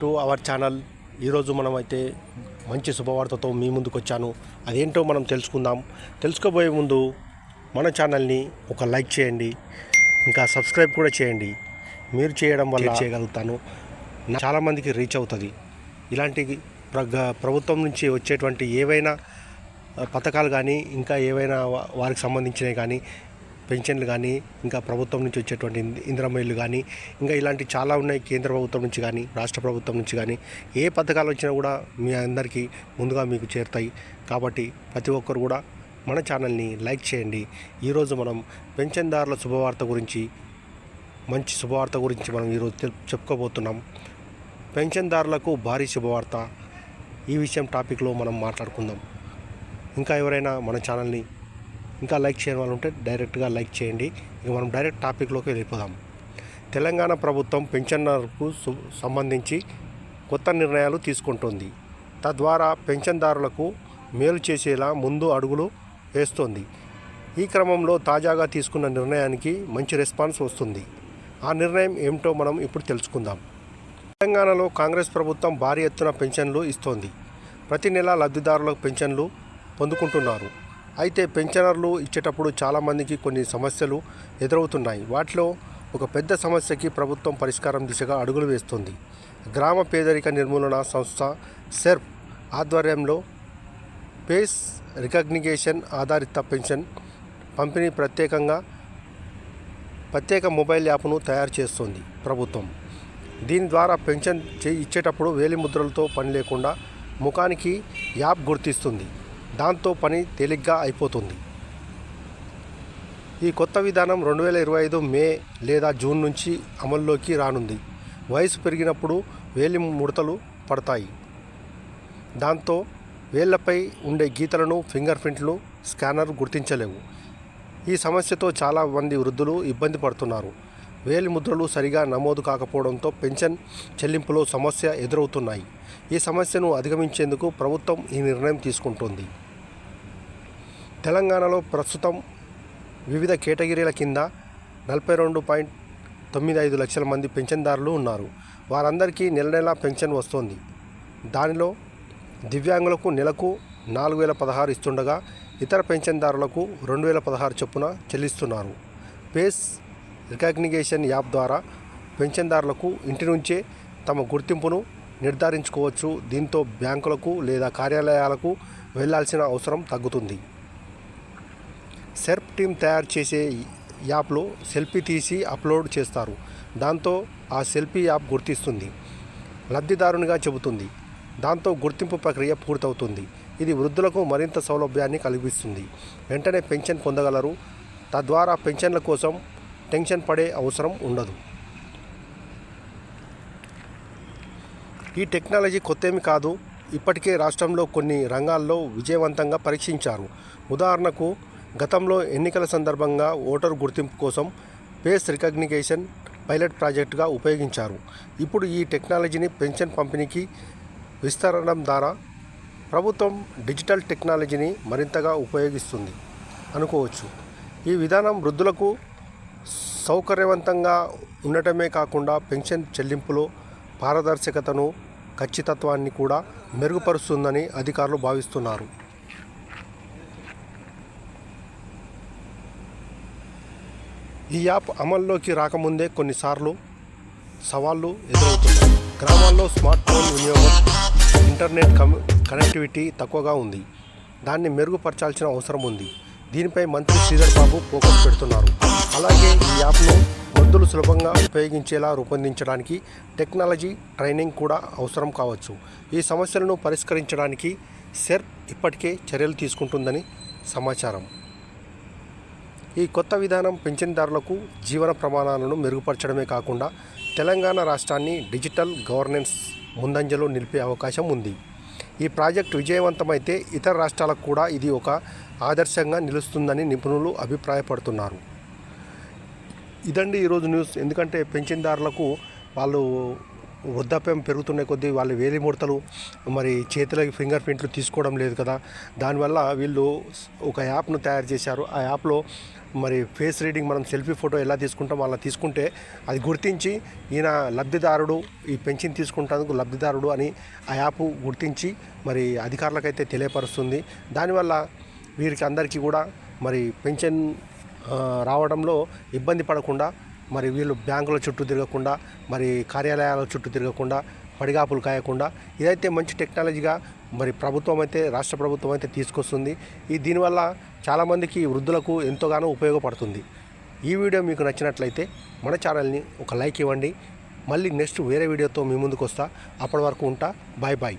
To our channel. ఈరోజు మనం అయితే మంచి శుభవార్తతో మీ ముందుకు వచ్చాను అదేంటో మనం తెలుసుకుందాం. తెలుసుకోబోయే ముందు మన ఛానల్ని ఒక లైక్ చేయండి. ఇంకా సబ్స్క్రైబ్ కూడా చేయండి. మీరు చేయడం వల్ల చేయగలుగుతాను. చాలామందికి రీచ్ అవుతుంది. ఇలాంటి ప్ర- ప్రభుత్వం నుంచి వచ్చేటువంటి ఏవైనా పథకాలు కానీ ఇంకా ఏవైనా వారికి సంబంధించినవి కానీ పెన్షన్లు కానీ ఇంకా ప్రభుత్వం నుంచి వచ్చేటువంటి ఇంద- కానీ ఇంకా ఇలాంటి చాలా ఉన్నాయి కేంద్ర ప్రభుత్వం నుంచి కానీ రాష్ట్ర ప్రభుత్వం నుంచి కానీ. ఏ పథకాలు వచ్చినా కూడా మీ అందరికీ ముందుగా మీకు చేరుతాయి. కాబట్టి ప్రతి ఒక్కరు కూడా మన ఛానల్ని లైక్ చేయండి. ఈరోజు మనం పెన్షన్దారుల శుభవార్త గురించి మంచి శుభవార్త గురించి మనం ఈరోజు చెప్పుకోబోతున్నాం. పెన్షన్దారులకు భారీ శుభవార్త. ఈ విషయం టాపిక్లో మనం మాట్లాడుకుందాం. ఇంకా ఎవరైనా మన ఛానల్ని ఇంకా లైక్ చేయని వాళ్ళు ఉంటే డైరెక్ట్గా లైక్ చేయండి. ఇక మనం డైరెక్ట్ టాపిక్లోకి వెళ్ళిపోదాం. తెలంగాణ ప్రభుత్వం పెన్షనర్కు సు- సంబంధించి కొత్త నిర్ణయాలు తీసుకుంటుంది. తద్వారా పెన్షన్దారులకు మేలు చేసేలా ముందు అడుగులు వేస్తోంది. ఈ క్రమంలో తాజాగా తీసుకున్న నిర్ణయానికి మంచి రెస్పాన్స్ వస్తుంది. ఆ నిర్ణయం ఏమిటో మనం ఇప్పుడు తెలుసుకుందాం. తెలంగాణలో కాంగ్రెస్ ప్రభుత్వం భారీ ఎత్తున పెన్షన్లు ఇస్తోంది. ప్రతి నెల లబ్ధిదారులకు పెన్షన్లు పొందుకుంటున్నారు. అయితే పెన్షనర్లు ఇచ్చేటప్పుడు చాలామందికి కొన్ని సమస్యలు ఎదురవుతున్నాయి. వాటిలో ఒక పెద్ద సమస్యకి ప్రభుత్వం పరిష్కారం దిశగా అడుగులు వేస్తుంది. గ్రామ పేదరిక నిర్మూలన సంస్థ సెర్ప్ ఆధ్వర్యంలో పేస్ రికగ్నికేషన్ ఆధారిత పెన్షన్ పంపిణీ ప్రత్యేకంగా ప్రత్యేక మొబైల్ యాప్ను తయారు చేస్తుంది ప్రభుత్వం. దీని ద్వారా పెన్షన్ చే ఇచ్చేటప్పుడు వేలి ముద్రలతో పని లేకుండా ముఖానికి యాప్ గుర్తిస్తుంది. దాంతో పని తేలిగ్గా అయిపోతుంది. ఈ కొత్త విధానం రెండు వేల ఇరవై ఐదు మే లేదా జూన్ నుంచి అమల్లోకి రానుంది. వయసు పెరిగినప్పుడు వేలి ముడతలు పడతాయి. దాంతో వేళ్ళపై ఉండే గీతలను ఫింగర్ ప్రింట్లు స్కానర్ గుర్తించలేవు. ఈ సమస్యతో చాలా మంది వృద్ధులు ఇబ్బంది పడుతున్నారు. వేలి ముద్రలు సరిగా నమోదు కాకపోవడంతో పెన్షన్ చెల్లింపులో సమస్య ఎదురవుతున్నాయి. ఈ సమస్యను అధిగమించేందుకు ప్రభుత్వం ఈ నిర్ణయం తీసుకుంటోంది. తెలంగాణలో ప్రస్తుతం వివిధ కేటగిరీల కింద నలభై రెండు పాయింట్ తొమ్మిది ఐదు లక్షల మంది పెన్షన్దారులు ఉన్నారు. వారందరికీ నెల నెలా పెన్షన్ వస్తోంది. దానిలో దివ్యాంగులకు నెలకు నాలుగు వేల పదహారు ఇస్తుండగా ఇతర పెన్షన్దారులకు రెండు వేల పదహారు చొప్పున చెల్లిస్తున్నారు. పేస్ రికగ్నిగేషన్ యాప్ ద్వారా పెన్షన్దారులకు ఇంటి నుంచే తమ గుర్తింపును నిర్ధారించుకోవచ్చు. దీంతో బ్యాంకులకు లేదా కార్యాలయాలకు వెళ్ళాల్సిన అవసరం తగ్గుతుంది. సెర్ప్ టీం తయారు చేసే యాప్లో సెల్ఫీ తీసి అప్లోడ్ చేస్తారు. దాంతో ఆ సెల్ఫీ యాప్ గుర్తిస్తుంది. లబ్ధిదారునిగా చెబుతుంది. దాంతో గుర్తింపు ప్రక్రియ పూర్తవుతుంది. ఇది వృద్ధులకు మరింత సౌలభ్యాన్ని కలిగిస్తుంది. వెంటనే పెన్షన్ పొందగలరు. తద్వారా పెన్షన్ల కోసం టెన్షన్ పడే అవసరం ఉండదు. ఈ టెక్నాలజీ కొత్తేమి కాదు. ఇప్పటికే రాష్ట్రంలో కొన్ని రంగాల్లో విజయవంతంగా పరీక్షించారు. ఉదాహరణకు గతంలో ఎన్నికల సందర్భంగా ఓటర్ గుర్తింపు కోసం ఫేస్ రికగ్నికేషన్ పైలట్ ప్రాజెక్టుగా ఉపయోగించారు. ఇప్పుడు ఈ టెక్నాలజీని పెన్షన్ పంపిణీకి విస్తరణం ద్వారా ప్రభుత్వం డిజిటల్ టెక్నాలజీని మరింతగా ఉపయోగిస్తుంది అనుకోవచ్చు. ఈ విధానం వృద్ధులకు సౌకర్యవంతంగా ఉండటమే కాకుండా పెన్షన్ చెల్లింపులో పారదర్శకతను ఖచ్చితత్వాన్ని కూడా మెరుగుపరుస్తుందని అధికారులు భావిస్తున్నారు. ఈ యాప్ అమల్లోకి రాకముందే కొన్నిసార్లు సవాళ్ళు ఎదురవుతున్నాయి. గ్రామాల్లో స్మార్ట్ ఫోన్ వినియోగం ఇంటర్నెట్ కనెక్టివిటీ తక్కువగా ఉంది. దాన్ని మెరుగుపరచాల్సిన అవసరం ఉంది. దీనిపై మంత్రి శ్రీధర్ బాబు ఫోకస్ పెడుతున్నారు. అలాగే ఈ యాప్ను వృద్ధులు సులభంగా ఉపయోగించేలా రూపొందించడానికి టెక్నాలజీ ట్రైనింగ్ కూడా అవసరం కావచ్చు. ఈ సమస్యలను పరిష్కరించడానికి సెర్ప్ ఇప్పటికే చర్యలు తీసుకుంటుందని సమాచారం. ఈ కొత్త విధానం పెన్షన్దారులకు జీవన ప్రమాణాలను మెరుగుపరచడమే కాకుండా తెలంగాణ రాష్ట్రాన్ని డిజిటల్ గవర్నెన్స్ ముందంజలో నిలిపే అవకాశం ఉంది. ఈ ప్రాజెక్ట్ విజయవంతమైతే ఇతర రాష్ట్రాలకు కూడా ఇది ఒక ఆదర్శంగా నిలుస్తుందని నిపుణులు అభిప్రాయపడుతున్నారు. ఇదండి ఈరోజు న్యూస్. ఎందుకంటే పెన్షన్దారులకు వాళ్ళు వృద్ధాప్యం పెరుగుతున్న కొద్దీ వాళ్ళ వేలి ముడతలు మరి చేతులకి ఫింగర్ ప్రింట్లు తీసుకోవడం లేదు కదా. దానివల్ల వీళ్ళు ఒక యాప్ను తయారు చేశారు. ఆ యాప్లో మరి ఫేస్ రీడింగ్ మనం సెల్ఫీ ఫోటో ఎలా తీసుకుంటాం అలా తీసుకుంటే అది గుర్తించి ఈయన లబ్ధిదారుడు ఈ పెన్షన్ తీసుకుంటేందుకు లబ్ధిదారుడు అని ఆ యాప్ గుర్తించి మరి అధికారులకైతే తెలియపరుస్తుంది. దానివల్ల వీరికి అందరికీ కూడా మరి పెన్షన్ రావడంలో ఇబ్బంది పడకుండా మరి వీళ్ళు బ్యాంకుల చుట్టూ తిరగకుండా మరి కార్యాలయాల చుట్టూ తిరగకుండా పడిగాపులు కాయకుండా ఇదైతే మంచి టెక్నాలజీగా మరి ప్రభుత్వం అయితే రాష్ట్ర ప్రభుత్వం అయితే తీసుకొస్తుంది. ఈ దీనివల్ల చాలామందికి వృద్ధులకు ఎంతోగానో ఉపయోగపడుతుంది. ఈ వీడియో మీకు నచ్చినట్లయితే మన ఛానల్ని ఒక లైక్ ఇవ్వండి. మళ్ళీ నెక్స్ట్ వేరే వీడియోతో మీ ముందుకు వస్తా అప్పటి వరకు ఉంటా. Bye bye.